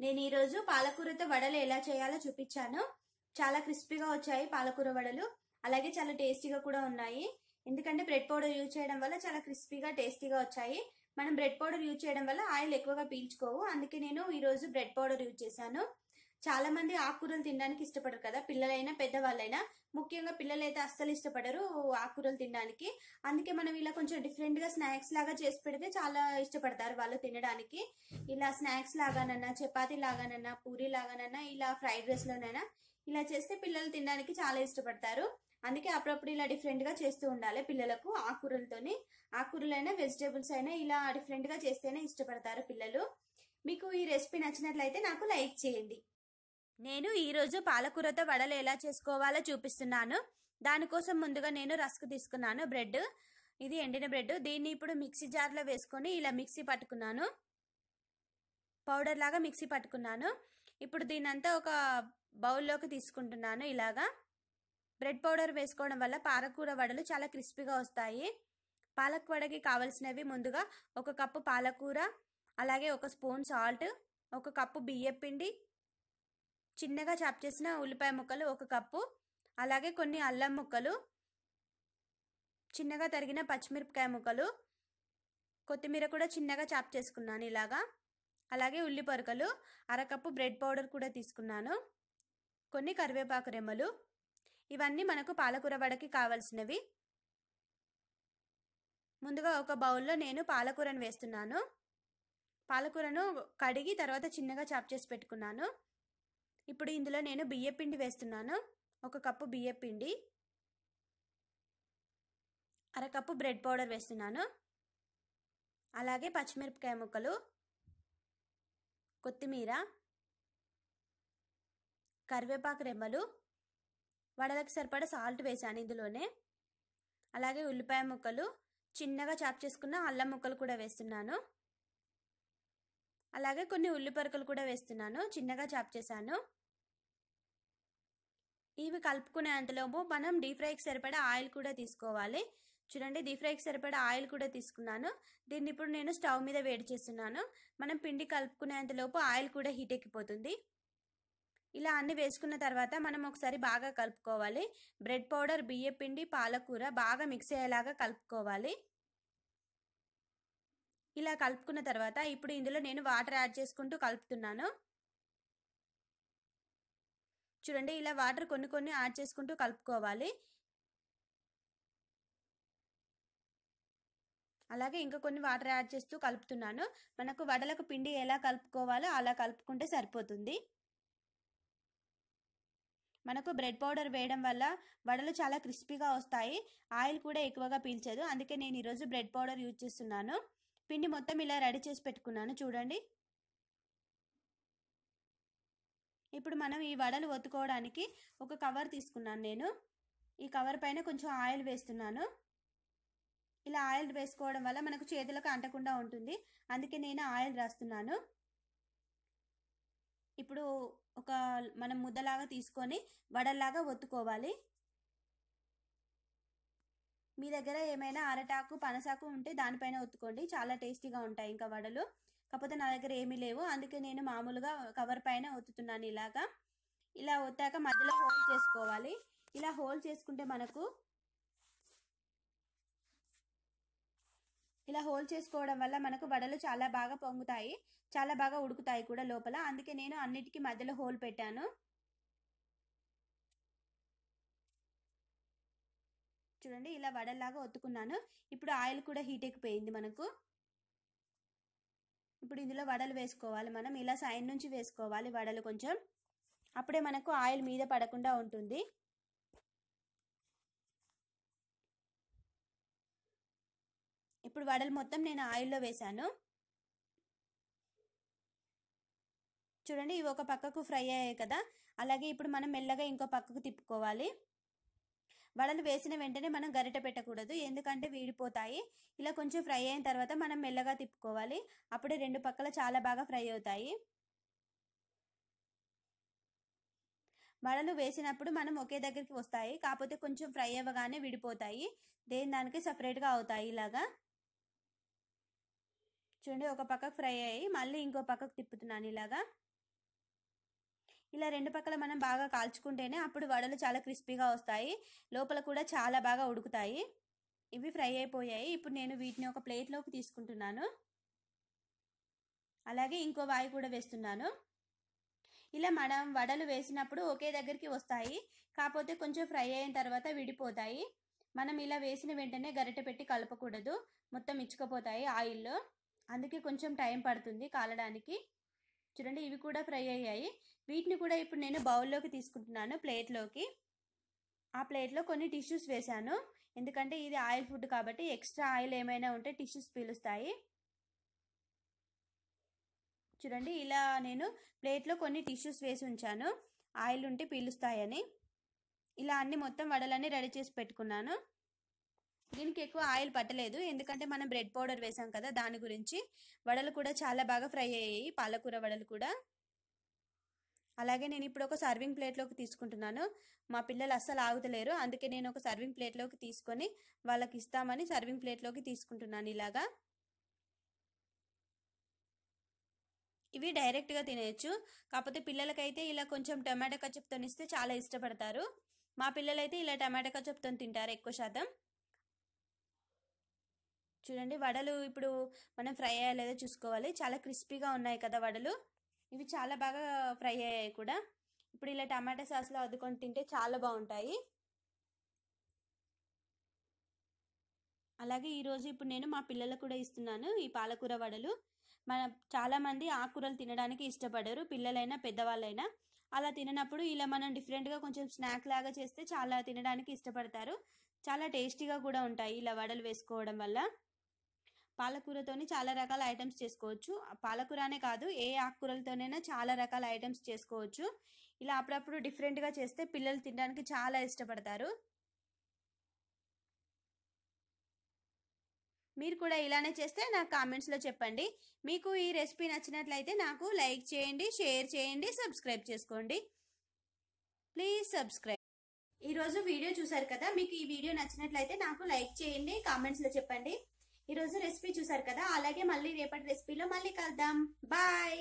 నేను ఈరోజు పాలకూరతో వడలు ఎలా చేయాలో చూపించాను. చాలా క్రిస్పీగా వచ్చాయి పాలకూర వడలు. అలాగే చాలా టేస్టీగా కూడా ఉన్నాయి. ఎందుకంటే బ్రెడ్ పౌడర్ యూజ్ చేయడం వల్ల చాలా క్రిస్పీగా టేస్టీగా వచ్చాయి. మనం బ్రెడ్ పౌడర్ యూజ్ చేయడం వల్ల ఆయిల్ ఎక్కువగా పీల్చుకోవు. అందుకే నేను ఈరోజు బ్రెడ్ పౌడర్ యూజ్ చేశాను. చాలా మంది ఆకుకూరలు తినడానికి ఇష్టపడరు కదా. పిల్లలైనా పెద్దవాళ్ళైనా. ముఖ్యంగా పిల్లలైతే అస్సలు ఇష్టపడరు ఆకుకూరలు తినడానికి. అందుకే మనం ఇలా కొంచెం డిఫరెంట్గా స్నాక్స్ లాగా చేసి పెడితే చాలా ఇష్టపడతారు వాళ్ళు తినడానికి. ఇలా స్నాక్స్ లాగానన్నా చపాతీ లాగానన్నా పూరి లాగానన్నా ఇలా ఫ్రైడ్ రైస్ లోనైనా ఇలా చేస్తే పిల్లలు తినడానికి చాలా ఇష్టపడతారు. అందుకే అప్పుడప్పుడు ఇలా డిఫరెంట్గా చేస్తూ ఉండాలి పిల్లలకు ఆకుకూరలతోని. ఆకుకూరలైనా వెజిటేబుల్స్ అయినా ఇలా డిఫరెంట్గా చేస్తేనే ఇష్టపడతారు పిల్లలు. మీకు ఈ రెసిపీ నచ్చినట్లయితే నాకు లైక్ చేయండి. నేను ఈరోజు పాలకూరతో వడలు ఎలా చేసుకోవాలో చూపిస్తున్నాను. దానికోసం ముందుగా నేను రస్క్ తీసుకున్నాను బ్రెడ్. ఇది ఎండిన బ్రెడ్. దీన్ని ఇప్పుడు మిక్సీ జార్లో వేసుకొని ఇలా మిక్సీ పట్టుకున్నాను. పౌడర్ లాగా మిక్సీ పట్టుకున్నాను. ఇప్పుడు దీనంతా ఒక బౌల్లోకి తీసుకుంటున్నాను ఇలాగా. బ్రెడ్ పౌడర్ వేసుకోవడం వల్ల పాలకూర వడలు చాలా క్రిస్పీగా వస్తాయి. పాలక్ వడకి కావలసినవి ముందుగా ఒక కప్పు పాలకూర అలాగే ఒక స్పూన్ సాల్ట్ ఒక కప్పు బియ్యం పిండి చిన్నగా చాప్ చేసిన ఉల్లిపాయ ముక్కలు ఒక కప్పు అలాగే కొన్ని అల్లం ముక్కలు చిన్నగా తరిగిన పచ్చిమిరపకాయ ముక్కలు కొత్తిమీర కూడా చిన్నగా చాప్ చేసుకున్నాను ఇలాగా. అలాగే ఉల్లి పొరకలు అరకప్పు బ్రెడ్ పౌడర్ కూడా తీసుకున్నాను. కొన్ని కరివేపాకు రెమ్మలు ఇవన్నీ మనకు పాలకూర వడకి కావలసినవి. ముందుగా ఒక బౌల్లో నేను పాలకూరను వేస్తున్నాను. పాలకూరను కడిగి తర్వాత చిన్నగా చాప్ చేసి పెట్టుకున్నాను. ఇప్పుడు ఇందులో నేను బియ్యపిండి వేస్తున్నాను. ఒక కప్పు బియ్యపిండి అరకప్పు బ్రెడ్ పౌడర్ వేస్తున్నాను. అలాగే పచ్చిమిరపకాయ ముక్కలు. కొత్తిమీర. కరివేపాకు రెమ్మలు. వడలకు సరిపడా సాల్ట్ వేసాను ఇందులోనే. అలాగే ఉల్లిపాయ ముక్కలు. చిన్నగా చాప్ చేసుకున్న అల్లం ముక్కలు కూడా వేస్తున్నాను. అలాగే కొన్ని ఉల్లిపరకలు కూడా వేస్తున్నాను. చిన్నగా చాప్ చేశాను. ఇవి కలుపుకునే అంతలోపు మనం డీప్ ఫ్రైకి సరిపడా ఆయిల్ కూడా తీసుకోవాలి. చూడండి డీప్ ఫ్రైకి సరిపడా ఆయిల్ కూడా తీసుకున్నాను. దీన్ని ఇప్పుడు నేను స్టవ్ మీద వేడి చేస్తున్నాను. మనం పిండి కలుపుకునేంతలోపు ఆయిల్ కూడా హీట్ ఎక్కిపోతుంది. ఇలా అన్ని వేసుకున్న తర్వాత మనం ఒకసారి బాగా కలుపుకోవాలి. బ్రెడ్ పౌడర్ బియ్య పిండి పాలకూర బాగా మిక్స్ అయ్యేలాగా కలుపుకోవాలి. ఇలా కలుపుకున్న తర్వాత ఇప్పుడు ఇందులో నేను వాటర్ యాడ్ చేసుకుంటూ కలుపుతున్నాను. చూడండి ఇలా వాటర్ కొన్ని కొన్ని యాడ్ చేసుకుంటూ కలుపుకోవాలి. అలాగే ఇంకా కొన్ని వాటర్ యాడ్ చేస్తూ కలుపుతున్నాను. మనకు వడలకు పిండి ఎలా కలుపుకోవాలో అలా కలుపుకుంటే సరిపోతుంది. మనకు బ్రెడ్ పౌడర్ వేయడం వల్ల వడలు చాలా క్రిస్పీగా వస్తాయి. ఆయిల్ కూడా ఎక్కువగా పీల్చదు. అందుకే నేను ఈరోజు బ్రెడ్ పౌడర్ యూజ్ చేస్తున్నాను. పిండి మొత్తం ఇలా రెడీ చేసి పెట్టుకున్నాను. చూడండి. ఇప్పుడు మనం ఈ వడలు ఒత్తుకోవడానికి ఒక కవర్ తీసుకున్నాను నేను. ఈ కవర్ పైన కొంచెం ఆయిల్ వేస్తున్నాను. ఇలా ఆయిల్ వేసుకోవడం వల్ల మనకు చేతులకు అంటకుండా ఉంటుంది. అందుకే నేను ఆయిల్ రాస్తున్నాను. ఇప్పుడు ఒక మనం ముద్దలాగా తీసుకొని వడల్లాగా ఒత్తుకోవాలి. మీ దగ్గర ఏమైనా అరటాకు పనసాకు ఉంటే దానిపైన ఒత్తుకోండి. చాలా టేస్టీగా ఉంటాయి ఇంకా వడలు. కాకపోతే నా దగ్గర ఏమీ లేవు. అందుకే నేను మామూలుగా కవర్ పైన ఒత్తుతున్నాను ఇలాగా. ఇలా ఒత్తాక మధ్యలో హోల్ చేసుకోవాలి. ఇలా హోల్ చేసుకుంటే మనకు ఇలా హోల్ చేసుకోవడం వల్ల మనకు వడలు చాలా బాగా పొంగుతాయి. చాలా బాగా ఉడుకుతాయి కూడా లోపల. అందుకే నేను అన్నిటికీ మధ్యలో హోల్ పెట్టాను. చూడండి ఇలా వడల్లాగా ఒత్తుకున్నాను. ఇప్పుడు ఆయిల్ కూడా హీట్ ఎక్కిపోయింది మనకు. ఇప్పుడు ఇందులో వడలు వేసుకోవాలి మనం. ఇలా సైడ్ నుంచి వేసుకోవాలి వడలు కొంచెం. అప్పుడే మనకు ఆయిల్ మీద పడకుండా ఉంటుంది. ఇప్పుడు వడలు మొత్తం నేను ఆయిల్లో వేశాను. చూడండి ఇవి ఒక పక్కకు ఫ్రై అయ్యాయి కదా. అలాగే ఇప్పుడు మనం మెల్లగా ఇంకో పక్కకు తిప్పుకోవాలి. వడలు వేసిన వెంటనే మనం గరిట పెట్టకూడదు ఎందుకంటే వీడిపోతాయి. ఇలా కొంచెం ఫ్రై అయిన తర్వాత మనం మెల్లగా తిప్పుకోవాలి. అప్పుడే రెండు పక్కల చాలా బాగా ఫ్రై అవుతాయి. వడలు వేసినప్పుడు మనం ఒకే దగ్గరికి వస్తాయి. కాకపోతే కొంచెం ఫ్రై అవ్వగానే విడిపోతాయి. దేని దానికి సపరేట్గా అవుతాయి ఇలాగా. చూడండి ఒక పక్కకు ఫ్రై అయ్యి మళ్ళీ ఇంకో పక్కకు తిప్పుతున్నాను ఇలాగా. ఇలా రెండు పక్కల మనం బాగా కాల్చుకుంటేనే అప్పుడు వడలు చాలా క్రిస్పీగా వస్తాయి. లోపల కూడా చాలా బాగా ఉడుకుతాయి. ఇవి ఫ్రై అయిపోయాయి. ఇప్పుడు నేను వీటిని ఒక ప్లేట్లోకి తీసుకుంటున్నాను. అలాగే ఇంకో వాయి కూడా వేస్తున్నాను. ఇలా మనం వడలు వేసినప్పుడు ఒకే దగ్గరికి వస్తాయి. కాకపోతే కొంచెం ఫ్రై అయిన తర్వాత విడిపోతాయి. మనం ఇలా వేసిన వెంటనే గరిటె పెట్టి కలపకూడదు. మొత్తం ఇచ్చుకపోతాయి ఆయిల్లో. అందుకే కొంచెం టైం పడుతుంది కాలడానికి. చూడండి ఇవి కూడా ఫ్రై అయ్యాయి. వీటిని కూడా ఇప్పుడు నేను బౌల్లోకి తీసుకుంటున్నాను ప్లేట్లోకి. ఆ ప్లేట్లో కొన్ని టిష్యూస్ వేశాను. ఎందుకంటే ఇది ఆయిల్ ఫుడ్ కాబట్టి ఎక్స్ట్రా ఆయిల్ ఏమైనా ఉంటే టిష్యూస్ పీలుస్తాయి. చూడండి ఇలా నేను ప్లేట్లో కొన్ని టిష్యూస్ వేసి ఉంచాను. ఆయిల్ ఉంటే పీలుస్తాయని. ఇలా అన్ని మొత్తం వడలన్నీ రెడీ చేసి పెట్టుకున్నాను. దీనికి ఎక్కువ ఆయిల్ పట్టలేదు. ఎందుకంటే మనం బ్రెడ్ పౌడర్ వేసాం కదా దాని గురించి. వడలు కూడా చాలా బాగా ఫ్రై అయ్యాయి. పాలకూర వడలు కూడా. అలాగే నేను ఇప్పుడు ఒక సర్వింగ్ ప్లేట్లోకి తీసుకుంటున్నాను. మా పిల్లలు అస్సలు ఆగుతలేరు. అందుకే నేను ఒక సర్వింగ్ ప్లేట్లోకి తీసుకొని వాళ్ళకి ఇస్తామని సర్వింగ్ ప్లేట్లోకి తీసుకుంటున్నాను ఇలాగా. ఇవి డైరెక్ట్గా తినేయచ్చు. కాకపోతే పిల్లలకైతే ఇలా కొంచెం టమాటా కచ్చప్తో ఇస్తే చాలా ఇష్టపడతారు. మా పిల్లలైతే ఇలా టమాటా కచ్చప్తో తింటారు ఎక్కువ శాతం. చూడండి వడలు ఇప్పుడు మనం ఫ్రై అయ్యలేదో చూసుకోవాలి. చాలా క్రిస్పీగా ఉన్నాయి కదా వడలు. ఇవి చాలా బాగా ఫ్రై అయ్యాయి కూడా. ఇప్పుడు ఇలా టమాటా సాస్లో అద్దుకొని తింటే చాలా బాగుంటాయి. అలాగే ఈరోజు ఇప్పుడు నేను మా పిల్లలకు కూడా ఇస్తున్నాను ఈ పాలకూర వడలు. మన చాలామంది ఆకుకూరలు తినడానికి ఇష్టపడరు పిల్లలైనా పెద్దవాళ్ళైనా. అలా తిననప్పుడు ఇలా మనం డిఫరెంట్గా కొంచెం స్నాక్ లాగా చేస్తే చాలా తినడానికి ఇష్టపడతారు. చాలా టేస్టీగా కూడా ఉంటాయి ఇలా వడలు వేసుకోవడం వల్ల. పాలకూరతోని చాలా రకాల ఐటమ్స్ చేసుకోవచ్చు. పాలకూర అనే కాదు ఏ ఆకుకూరలతోనైనా చాలా రకాల ఐటమ్స్ చేసుకోవచ్చు. ఇలా అప్పుడప్పుడు డిఫరెంట్గా చేస్తే పిల్లలు తినడానికి చాలా ఇష్టపడతారు. మీరు కూడా ఇలానే చేస్తే నాకు కామెంట్స్లో చెప్పండి. మీకు ఈ రెసిపీ నచ్చినట్లయితే నాకు లైక్ చేయండి షేర్ చేయండి సబ్స్క్రైబ్ చేసుకోండి. Please subscribe. ఈరోజు వీడియో చూసారు కదా మీకు ఈ వీడియో నచ్చినట్లయితే నాకు లైక్ చేయండి కామెంట్స్లో చెప్పండి. ఈరోజు రెసిపీ చూసారు కదా? అలాగే మళ్ళీ రేపటి రెసిపీలో మళ్ళీ కలుద్దాం. బాయ్!